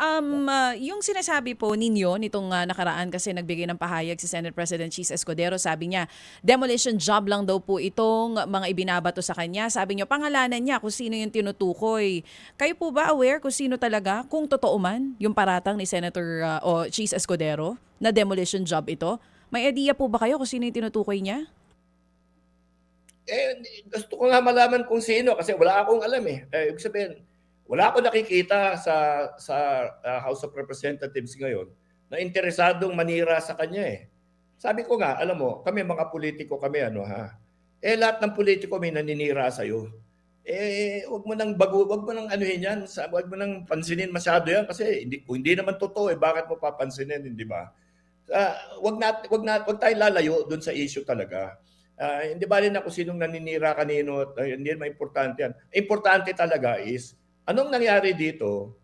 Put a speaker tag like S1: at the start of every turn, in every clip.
S1: um, ah, yung sinasabi po ninyo nitong ah, nakaraan kasi nagbigay ng pahayag si Senate President Cheese Escudero, sabi niya, demolition job lang daw po itong mga ibinabato sa kanya. Sabi niyo, pangalanan niya kung sino yung tinutukoy. Kayo po ba aware kung sino talaga, kung totoo man, yung paratang ni Senator ah, o Cheese Escudero na demolition job ito? May idea po ba kayo kung sino yung tinutukoy niya?
S2: Eh, gusto ko nga malaman kung sino kasi wala akong alam eh. eh ibig sabihin, wala akong nakikita sa sa uh, House of Representatives ngayon na interesadong manira sa kanya eh. Sabi ko nga, alam mo, kami mga politiko kami ano ha. Eh lahat ng politiko may naninira sa iyo. Eh wag mo nang bago, wag mo nang anuhin yan, wag mo nang pansinin masyado yan kasi hindi kung hindi naman totoo eh bakit mo papansinin, hindi ba? Uh, wag na wag na wag tayong lalayo doon sa issue talaga. Uh, hindi ba rin ako sinong naninira kanino, uh, hindi naman importante yan. Importante talaga is, anong nangyari dito,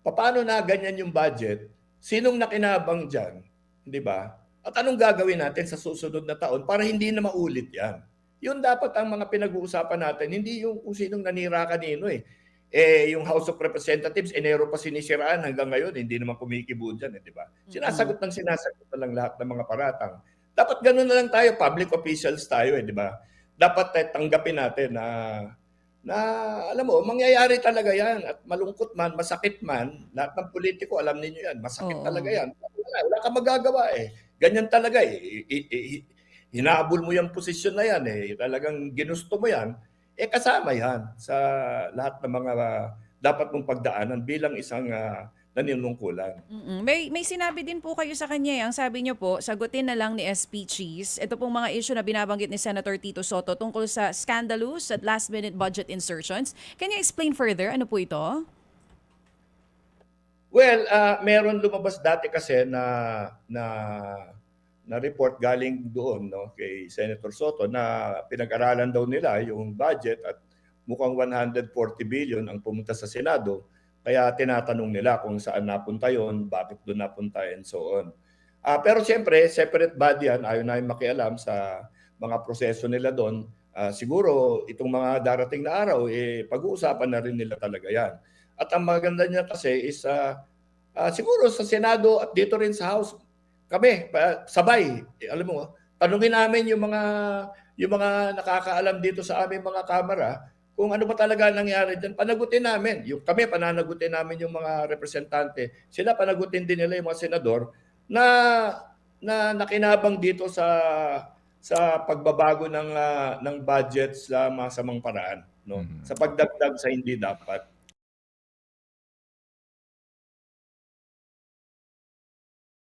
S2: paano na ganyan yung budget, sinong nakinabang dyan, di ba? At anong gagawin natin sa susunod na taon para hindi na maulit yan. Yun dapat ang mga pinag-uusapan natin, hindi yung kung sinong nanira kanino eh. Eh, yung House of Representatives, Enero pa sinisiraan hanggang ngayon, hindi naman kumikibo dyan, eh, di ba? Sinasagot ng sinasagot na lang lahat ng mga paratang. Dapat ganun na lang tayo, public officials tayo eh, di ba? Dapat eh, tanggapin natin na na alam mo, mangyayari talaga yan at malungkot man, masakit man, lahat ng politiko alam niyo yan, masakit
S1: Oo.
S2: talaga yan. Wala, wala kang magagawa eh. Ganyan talaga eh. I, i, i, hinabol mo yung posisyon na yan eh. Talagang ginusto mo yan. Eh kasama yan sa lahat ng mga dapat mong pagdaanan bilang isang uh, naninungkulan.
S1: Mm-mm. May may sinabi din po kayo sa kanya. eh. Ang sabi niyo po, sagutin na lang ni SP Cheese. Ito pong mga issue na binabanggit ni Senator Tito Soto tungkol sa scandalous at last-minute budget insertions. Can you explain further? Ano po ito?
S2: Well, uh, meron lumabas dati kasi na na na report galing doon no kay Senator Soto na pinag-aralan daw nila yung budget at mukhang 140 billion ang pumunta sa Senado kaya tinatanong nila kung saan napunta yon, bakit doon napunta, and so on. Uh, pero siyempre, separate body yan. Ayaw namin makialam sa mga proseso nila doon. Uh, siguro, itong mga darating na araw, eh, pag-uusapan na rin nila talaga yan. At ang maganda niya kasi is, uh, uh, siguro sa Senado at dito rin sa House, kami, sabay, eh, alam mo, tanungin namin yung mga yung mga nakakaalam dito sa aming mga kamera kung ano ba talaga nangyari dyan, panagutin namin. Yung, kami, pananagutin namin yung mga representante. Sila, panagutin din nila yung mga senador na, na nakinabang dito sa sa pagbabago ng uh, ng budget sa masamang paraan no mm-hmm. sa pagdagdag sa hindi dapat